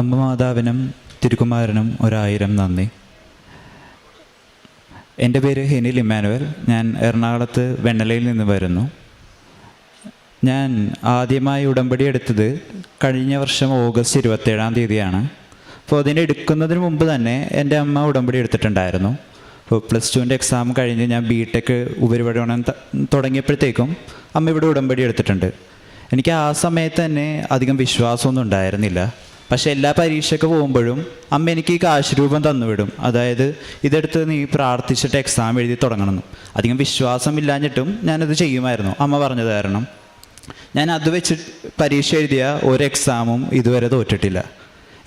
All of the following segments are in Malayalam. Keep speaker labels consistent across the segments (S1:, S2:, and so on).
S1: അമ്മ മാതാവിനും തിരുക്കുമാരനും ഒരായിരം നന്ദി. എന്റെ പേര് ഹെനിൽ ഇമ്മാനുവൽ. ഞാൻ എറണാകുളത്ത് വെണ്ണലയിൽ നിന്ന് വരുന്നു. ഞാൻ ആദ്യമായി ഉടമ്പടി എടുത്തത് കഴിഞ്ഞ വർഷം ഓഗസ്റ്റ് ഇരുപത്തേഴാം തീയതിയാണ്. അപ്പോൾ അതിന് എടുക്കുന്നതിന് മുമ്പ് തന്നെ എന്റെ അമ്മ ഉടമ്പടി എടുത്തിട്ടുണ്ടായിരുന്നു. അപ്പോൾ പ്ലസ് ടുവിന്റെ എക്സാം കഴിഞ്ഞ് ഞാൻ ബി ടെക് ഉപരിപഠനം തുടങ്ങിയപ്പോഴത്തേക്കും അമ്മ ഇവിടെ ഉടമ്പടി എടുത്തിട്ടുണ്ട്. എനിക്ക് ആ സമയത്ത് തന്നെ അധികം വിശ്വാസമൊന്നും ഉണ്ടായിരുന്നില്ല. പക്ഷെ എല്ലാ പരീക്ഷയ്ക്ക് പോകുമ്പോഴും അമ്മ എനിക്ക് ഈ കാശ് രൂപം തന്നുവിടും. അതായത് ഇതെടുത്ത് നീ പ്രാർത്ഥിച്ചിട്ട് എക്സാം എഴുതി തുടങ്ങണം അധികം വിശ്വാസം ഇല്ലാഞ്ഞിട്ടും ഞാനത് ചെയ്യുമായിരുന്നു. അമ്മ പറഞ്ഞത് കാരണം ഞാൻ അത് വെച്ച് പരീക്ഷ എഴുതിയ ഒരു എക്സാമും ഇതുവരെ തോറ്റിട്ടില്ല.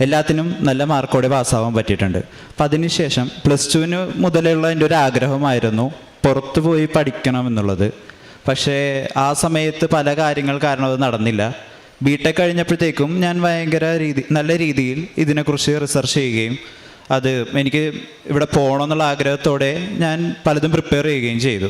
S1: എല്ലാത്തിനും നല്ല മാർക്കോടെ പാസ്സാവാൻ പറ്റിയിട്ടുണ്ട്. അപ്പം അതിനുശേഷം പ്ലസ് ടുവിന് മുതലുള്ള എന്റെ ഒരു ആഗ്രഹമായിരുന്നു പുറത്തു പോയി പഠിക്കണം എന്നുള്ളത്. പക്ഷേ ആ സമയത്ത് പല കാര്യങ്ങൾ കാരണം അത് നടന്നില്ല. ബി ടെക് കഴിഞ്ഞപ്പോഴത്തേക്കും ഞാൻ ഭയങ്കര രീതി നല്ല രീതിയിൽ ഇതിനെക്കുറിച്ച് റിസർച്ച് ചെയ്യുകയും അത് എനിക്ക് ഇവിടെ പോകണമെന്നുള്ള ആഗ്രഹത്തോടെ ഞാൻ പലതും പ്രിപ്പയർ ചെയ്യുകയും ചെയ്തു.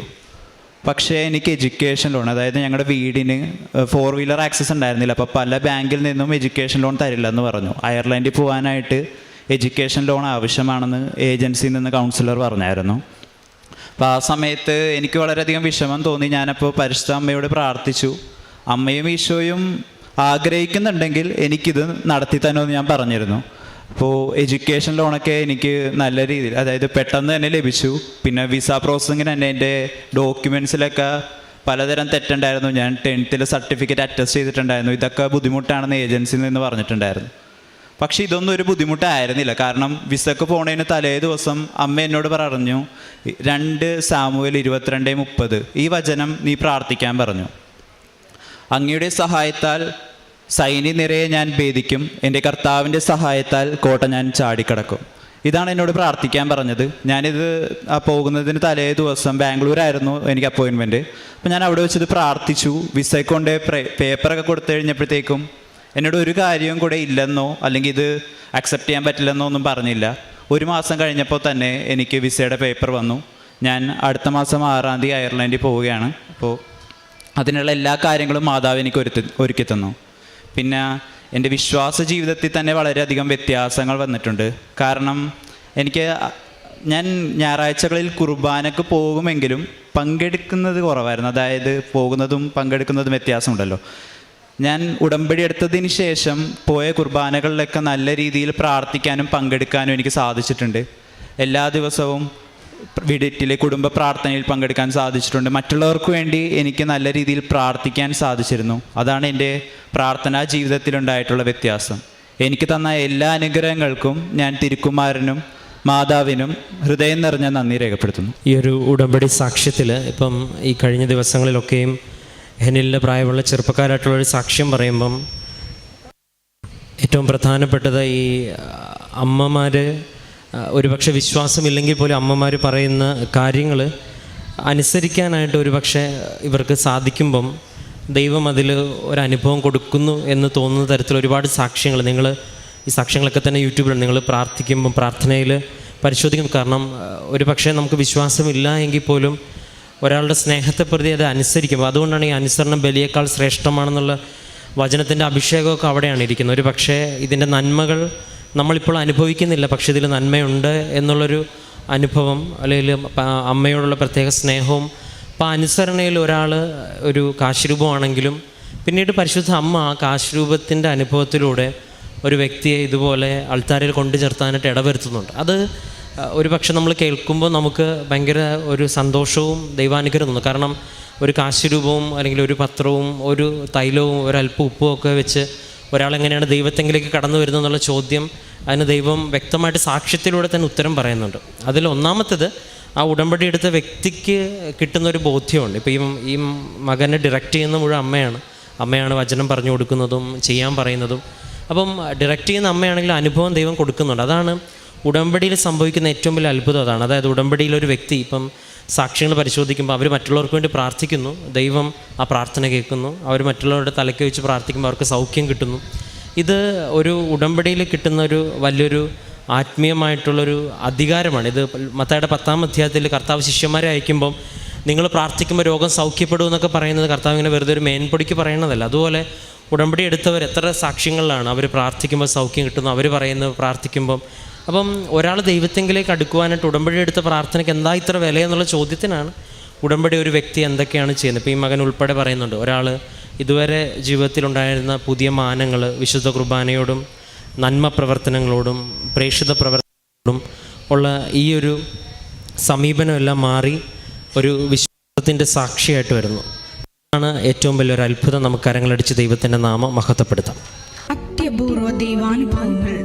S1: പക്ഷേ എനിക്ക് എഡ്യൂക്കേഷൻ ലോൺ അതായത് ഞങ്ങളുടെ വീടിന് ഫോർ വീലർ ആക്സസ് ഉണ്ടായിരുന്നില്ല. അപ്പോൾ പല ബാങ്കിൽ നിന്നും എഡ്യൂക്കേഷൻ ലോൺ തരില്ല എന്ന് പറഞ്ഞു അയർലൻഡിൽ പോകാനായിട്ട് എഡ്യൂക്കേഷൻ ലോൺ ആവശ്യമാണെന്ന് ഏജൻസിയിൽ നിന്ന് കൗൺസിലർ പറഞ്ഞായിരുന്നു. അപ്പോൾ ആ സമയത്ത് എനിക്ക് വളരെയധികം വിഷമം തോന്നി. ഞാനപ്പോൾ പരിശുദ്ധ അമ്മയോട് പ്രാർത്ഥിച്ചു. അമ്മയും ഈശോയും ആഗ്രഹിക്കുന്നുണ്ടെങ്കിൽ എനിക്കിത് നടത്തി തന്നെ ഞാൻ പറഞ്ഞിരുന്നു. അപ്പോൾ എഡ്യൂക്കേഷൻ ലോണൊക്കെ എനിക്ക് നല്ല രീതിയിൽ അതായത് പെട്ടെന്ന് തന്നെ ലഭിച്ചു. പിന്നെ വിസ പ്രോസസ്സിങ്ങിന് തന്നെ എന്റെ ഡോക്യുമെൻസിലൊക്കെ പലതരം തെറ്റുണ്ടായിരുന്നു. ഞാൻ ടെൻത്തിൽ സർട്ടിഫിക്കറ്റ് അറ്റസ്റ്റ് ചെയ്തിട്ടുണ്ടായിരുന്നു. ഇതൊക്കെ ബുദ്ധിമുട്ടാണെന്ന് ഏജൻസിയിൽ നിന്ന് പറഞ്ഞിട്ടുണ്ടായിരുന്നു. പക്ഷെ ഇതൊന്നും ഒരു ബുദ്ധിമുട്ടായിരുന്നില്ല. കാരണം വിസക്ക് പോണതിന് തലേ ദിവസം അമ്മ എന്നോട് പറഞ്ഞു രണ്ട് സാമുവൽ ഇരുപത്തിരണ്ട് മുപ്പത്. ഈ വചനം നീ പ്രാർത്ഥിക്കാൻ പറഞ്ഞു. അങ്ങയുടെ സഹായത്താൽ സൈനി നിരയെ ഞാൻ ഭേദിക്കും. എന്റെ കർത്താവിന്റെ സഹായത്താൽ കോട്ട ഞാൻ ചാടിക്കടക്കും. ഇതാണ് എന്നോട് പ്രാർത്ഥിക്കാൻ പറഞ്ഞത്. ഞാനിത് പോകുന്നതിന് തലേ ദിവസം ബാംഗ്ലൂരായിരുന്നു എനിക്ക് അപ്പോയിൻമെന്റ് അപ്പോൾ ഞാൻ അവിടെ വെച്ചത് പ്രാർത്ഥിച്ചു. വിസയ്ക്ക് കൊണ്ട് പേപ്പറൊക്കെ കൊടുത്തു കഴിഞ്ഞപ്പോഴത്തേക്കും എന്നോട് ഒരു കാര്യവും കൂടെ ഇല്ലെന്നോ അല്ലെങ്കിൽ ഇത് അക്സെപ്റ്റ് ചെയ്യാൻ പറ്റില്ലെന്നോ ഒന്നും പറഞ്ഞില്ല. ഒരു മാസം കഴിഞ്ഞപ്പോൾ തന്നെ എനിക്ക് വിസയുടെ പേപ്പർ വന്നു. ഞാൻ അടുത്ത മാസം ആറാം തീയതി അയർലൻഡിൽ പോവുകയാണ്. അപ്പോൾ അതിനുള്ള എല്ലാ കാര്യങ്ങളും മാതാവ് എനിക്ക് ഒരുത്തി ഒരുക്കി തന്നു. പിന്നെ എന്റെ വിശ്വാസ ജീവിതത്തിൽ തന്നെ വളരെയധികം വ്യത്യാസങ്ങൾ വന്നിട്ടുണ്ട്. കാരണം എനിക്ക് ഞാൻ ഞായറാഴ്ചകളിൽ കുർബാനക്ക് പോകുമെങ്കിലും പങ്കെടുക്കുന്നത് കുറവായിരുന്നു. അതായത് പോകുന്നതും പങ്കെടുക്കുന്നതും വ്യത്യാസമുണ്ടല്ലോ. ഞാൻ ഉടമ്പടി എടുത്തതിന് ശേഷം പോയ കുർബാനകളിലൊക്കെ നല്ല രീതിയിൽ പ്രാർത്ഥിക്കാനും പങ്കെടുക്കാനും എനിക്ക് സാധിച്ചിട്ടുണ്ട്. എല്ലാ ദിവസവും വീട്ടിലെ കുടുംബ പ്രാർത്ഥനയിൽ പങ്കെടുക്കാൻ സാധിച്ചിട്ടുണ്ട്. മറ്റുള്ളവർക്ക് വേണ്ടി എനിക്ക് നല്ല രീതിയിൽ പ്രാർത്ഥിക്കാൻ സാധിച്ചിരുന്നു. അതാണ് എന്റെ പ്രാർത്ഥനാ ജീവിതത്തിലുണ്ടായിട്ടുള്ള വ്യത്യാസം. എനിക്ക് തന്ന എല്ലാ അനുഗ്രഹങ്ങൾക്കും ഞാൻ തിരുക്കുമാരനും മാതാവിനും ഹൃദയം നിറഞ്ഞ നന്ദി രേഖപ്പെടുത്തുന്നു.
S2: ഈ ഒരു ഉടമ്പടി സാക്ഷ്യത്തിൽ ഇപ്പം ഈ കഴിഞ്ഞ ദിവസങ്ങളിലൊക്കെയും ഹെനിലിന്റെ പ്രായമുള്ള ചെറുപ്പക്കാരായിട്ടുള്ള ഒരു സാക്ഷ്യം പറയുമ്പം ഏറ്റവും പ്രധാനപ്പെട്ടത് ഈ അമ്മമാർ ഒരുപക്ഷെ വിശ്വാസമില്ലെങ്കിൽ പോലും അമ്മമാർ പറയുന്ന കാര്യങ്ങൾ അനുസരിക്കാനായിട്ട് ഒരുപക്ഷെ ഇവർക്ക് സാധിക്കുമ്പം ദൈവം അതിൽ ഒരനുഭവം കൊടുക്കുന്നു എന്ന് തോന്നുന്ന തരത്തിൽ ഒരുപാട് സാക്ഷ്യങ്ങൾ നിങ്ങൾ ഈ സാക്ഷ്യങ്ങളൊക്കെ തന്നെ യൂട്യൂബിലുണ്ട് നിങ്ങൾ പ്രാർത്ഥിക്കുമ്പം പ്രാർത്ഥനയിൽ പരിശോധിക്കും. കാരണം ഒരു പക്ഷേ നമുക്ക് വിശ്വാസമില്ല എങ്കിൽ പോലും ഒരാളുടെ സ്നേഹത്തെ പ്രതി അത് അനുസരിക്കുമ്പോൾ അതുകൊണ്ടാണ് ഈ അനുസരണം ബലിയേക്കാൾ ശ്രേഷ്ഠമാണെന്നുള്ള വചനത്തിന്റെ അഭിഷേകമൊക്കെ അവിടെയാണ് ഇരിക്കുന്നത്. ഒരു പക്ഷേ ഇതിന്റെ നന്മകൾ നമ്മളിപ്പോൾ അനുഭവിക്കുന്നില്ല പക്ഷെ ഇതിൽ നന്മയുണ്ട് എന്നുള്ളൊരു അനുഭവം അല്ലെങ്കിൽ അമ്മയോടുള്ള പ്രത്യേക സ്നേഹവും അപ്പോൾ അനുസരണയിൽ ഒരാൾ ഒരു കാശ്രൂപമാണെങ്കിലും പിന്നീട് പരിശുദ്ധ അമ്മ ആ കാശ്രൂപത്തിന്റെ അനുഭവത്തിലൂടെ ഒരു വ്യക്തിയെ ഇതുപോലെ അൾത്താരയിൽ കൊണ്ടു ചേർത്താനായിട്ട് ഇടവരുത്തുന്നുണ്ട്. അത് ഒരു പക്ഷെ നമ്മൾ കേൾക്കുമ്പോൾ നമുക്ക് ഭയങ്കര ഒരു സന്തോഷവും ദൈവാനുഗ്രഹം തോന്നും. കാരണം ഒരു കാശ്യരൂപവും അല്ലെങ്കിൽ ഒരു പത്രവും ഒരു തൈലവും ഒരല്പം ഉപ്പും ഒക്കെ വെച്ച് ഒരാളെങ്ങനെയാണ് ദൈവത്തെങ്കിലേക്ക് കടന്നു വരുന്നത് എന്നുള്ള ചോദ്യം അതിന് ദൈവം വ്യക്തമായിട്ട് സാക്ഷ്യത്തിലൂടെ തന്നെ ഉത്തരം പറയുന്നുണ്ട്. അതിൽ ഒന്നാമത്തേത് ആ ഉടമ്പടി എടുത്ത വ്യക്തിക്ക് കിട്ടുന്ന ഒരു ബോധ്യമുണ്ട്. ഇപ്പോൾ ഈ ഈ മകനെ ഡിറക്റ്റ് ചെയ്യുന്ന മുഴുവൻ അമ്മയാണ്. അമ്മയാണ് വചനം പറഞ്ഞു കൊടുക്കുന്നതും ചെയ്യാൻ പറയുന്നതും. അപ്പം ഡിറക്റ്റ് ചെയ്യുന്ന അമ്മയാണെങ്കിൽ അനുഭവം ദൈവം കൊടുക്കുന്നുണ്ട്. അതാണ് ഉടമ്പടിയിൽ സംഭവിക്കുന്ന ഏറ്റവും വലിയ അത്ഭുതം അതാണ്. അതായത് ഉടമ്പടിയിൽ ഒരു വ്യക്തി ഇപ്പം സാക്ഷ്യങ്ങൾ പരിശോധിക്കുമ്പോൾ അവർ മറ്റുള്ളവർക്ക് വേണ്ടി പ്രാർത്ഥിക്കുന്നു. ദൈവം ആ പ്രാർത്ഥന കേൾക്കുന്നു. അവർ മറ്റുള്ളവരുടെ തലയ്ക്ക് വെച്ച് പ്രാർത്ഥിക്കുമ്പോൾ അവർക്ക് സൗഖ്യം കിട്ടുന്നു. ഇത് ഒരു ഉടമ്പടിയിൽ കിട്ടുന്ന ഒരു വലിയൊരു ആത്മീയമായിട്ടുള്ളൊരു അധികാരമാണ്. ഇത് മത്തായുടെ പത്താം അധ്യായത്തിൽ കർത്താവ് ശിഷ്യന്മാരെ അയക്കുമ്പം നിങ്ങൾ പ്രാർത്ഥിക്കുമ്പോൾ രോഗം സൗഖ്യപ്പെടും എന്നൊക്കെ പറയുന്നത് കർത്താവ് ഇങ്ങനെ വെറുതെ ഒരു മേൻപൊടിക്ക് പറയുന്നതല്ല അതുപോലെ ഉടമ്പടി എടുത്തവർ എത്ര സാക്ഷ്യങ്ങളിലാണ് അവർ പ്രാർത്ഥിക്കുമ്പോൾ സൗഖ്യം കിട്ടുന്നു. അവർ പറയുന്നത് പ്രാർത്ഥിക്കുമ്പം അപ്പം ഒരാൾ ദൈവത്തെങ്കിലേക്ക് അടുക്കുവാനായിട്ട് ഉടമ്പടി എടുത്ത പ്രാർത്ഥനയ്ക്ക് എന്താ ഇത്ര വില എന്നുള്ള ചോദ്യത്തിനാണ് ഉടമ്പടി ഒരു വ്യക്തി എന്തൊക്കെയാണ് ചെയ്യുന്നത്. ഇപ്പോൾ ഈ മകൻ ഉൾപ്പെടെ പറയുന്നുണ്ട് ഒരാൾ ഇതുവരെ ജീവിതത്തിലുണ്ടായിരുന്ന പുതിയ മാനങ്ങൾ വിശുദ്ധ കുർബാനയോടും നന്മ പ്രവർത്തനങ്ങളോടും പ്രേക്ഷിത പ്രവർത്തനങ്ങളോടും ഉള്ള ഈ ഒരു സമീപനമെല്ലാം മാറി ഒരു വിശ്വാസത്തിന്റെ സാക്ഷിയായിട്ട് വരുന്നു. ആണ് ഏറ്റവും വലിയൊരു അത്ഭുതം നമുക്ക് കരങ്ങളടിച്ച് ദൈവത്തിന്റെ നാമം മഹത്വപ്പെടുത്താം.
S3: അത്യപൂർവ ദൈവാനുഭവങ്ങൾ.